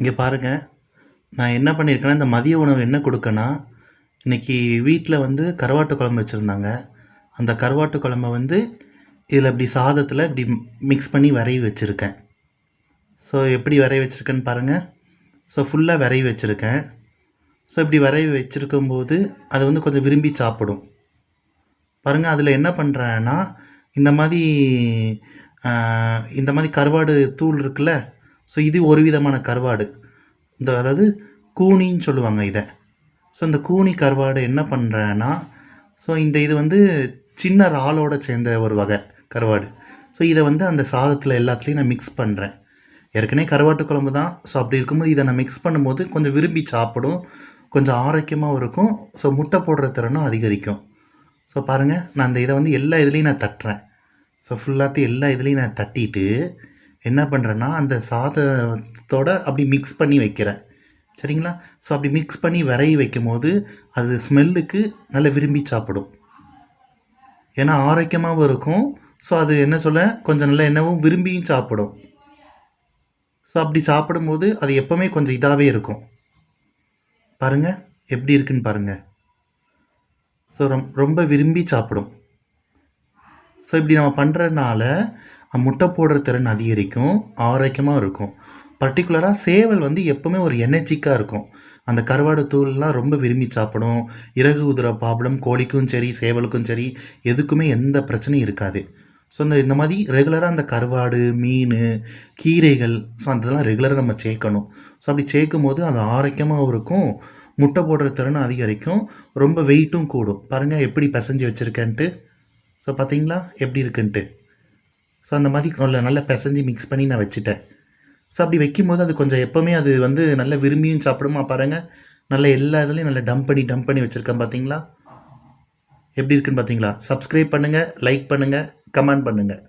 இங்கே பாருங்கள் நான் என்ன பண்ணியிருக்கேன்னா இந்த மதிய உணவு என்ன கொடுக்கனா இன்றைக்கி வீட்டில் வந்து கருவாட்டு குழம்பு வச்சுருந்தாங்க. அந்த கருவாட்டு குழம்ப வந்து இதில் இப்படி சாதத்தில் இப்படி மிக்ஸ் பண்ணி விரைவி வச்சுருக்கேன். ஸோ எப்படி விரைவி வச்சுருக்கேன்னு பாருங்கள் ஸோ ஃபுல்லாக விரைவி வச்சுருக்கேன். ஸோ இப்படி விரைவி வச்சுருக்கும்போது அது வந்து கொஞ்சம் விரும்பி சாப்பிடும். பாருங்கள் அதில் என்ன பண்ணுறேன்னா இந்த மாதிரி இந்த மாதிரி கருவாடு தூள் இருக்குல்ல ஸோ இது ஒரு விதமான கருவாடு. இந்த அதாவது கூனின்னு சொல்லுவாங்க இதை. ஸோ இந்த கூனி கருவாடு என்ன பண்ணுறேன்னா ஸோ இந்த இது வந்து சின்ன இறாலோடு சேர்ந்த ஒரு வகை கருவாடு. ஸோ இதை வந்து அந்த சாதத்தில் எல்லாத்துலேயும் நான் மிக்ஸ் பண்ணுறேன் ஏற்கனவே கருவாட்டு குழம்பு தான். ஸோ அப்படி இருக்கும்போது இதை நான் மிக்ஸ் பண்ணும்போது கொஞ்சம் விரும்பி சாப்பிடும். கொஞ்சம் ஆரோக்கியமாகவும் இருக்கும். ஸோ முட்டை போடுற திறனும் அதிகரிக்கும். ஸோ பாருங்கள் நான் அந்த இதை வந்து எல்லா இதுலேயும் நான் தட்டுறேன். ஸோ ஃபுல்லாத்தையும் எல்லா இதுலேயும் நான் தட்டிட்டு என்ன பண்ணுறேன்னா அந்த சாதத்தோட அப்படி மிக்ஸ் பண்ணி வைக்கிறேன். சரிங்களா? ஸோ அப்படி மிக்ஸ் பண்ணி விரைய வைக்கும் போது அது ஸ்மெல்லுக்கு நல்லா விரும்பி சாப்பிடும். ஏன்னா ஆரோக்கியமாகவும் இருக்கும். ஸோ அது என்ன சொல்ல கொஞ்சம் நல்லா என்னவும் விரும்பியும் சாப்பிடும். ஸோ அப்படி சாப்பிடும்போது அது எப்போவுமே கொஞ்சம் இதாகவே இருக்கும். பாருங்கள் எப்படி இருக்குன்னு பாருங்கள் ஸோ ரொம் ரொம்ப விரும்பி சாப்பிடும். ஸோ இப்படி நம்ம பண்ணுறதுனால முட்டை போடுற திறன் அதிகரிக்கும் ஆரோக்கியமாக இருக்கும். பர்டிகுலராக சேவல் வந்து எப்போவுமே ஒரு எனர்ஜிக்காக இருக்கும். அந்த கருவாடு தூள்லாம் ரொம்ப விரும்பி சாப்பிடும். இறகு உதிர ப்ராப்ளம் கோழிக்கும் சரி சேவலுக்கும் சரி எதுக்குமே எந்த பிரச்சனையும் இருக்காது. ஸோ இந்த இந்த மாதிரி ரெகுலராக அந்த கருவாடு மீன் கீரைகள் ஸோ அந்த இதெல்லாம் ரெகுலராக நம்ம சேர்க்கணும். ஸோ அப்படி சேர்க்கும் போது அது ஆரோக்கியமாகவும் இருக்கும் முட்டை போடுற திறனும் அதிகரிக்கும் ரொம்ப வெயிட்டும் கூடும். பாருங்கள் எப்படி பிசைஞ்சு வச்சுருக்கேன்ட்டு. ஸோ பார்த்தீங்களா? எப்படி இருக்குன்ட்டு. ஸோ அந்த மாதிரி நல்ல நல்லா பிசைஞ்சு மிக்ஸ் பண்ணி நான் வச்சுட்டேன். ஸோ அப்படி வைக்கும்போது அது கொஞ்சம் எப்போவுமே அது வந்து நல்ல விரும்பியும் சாப்பிடுமா பாருங்கள் நல்ல எல்லா இதுலேயும் நல்லா டம்ப் பண்ணி டம்ப் பண்ணி வச்சுருக்கேன் பார்த்தீங்களா எப்படி இருக்குன்னு பார்த்தீங்களா சப்ஸ்கிரைப் பண்ணுங்கள் லைக் பண்ணுங்கள் கமெண்ட் பண்ணுங்கள்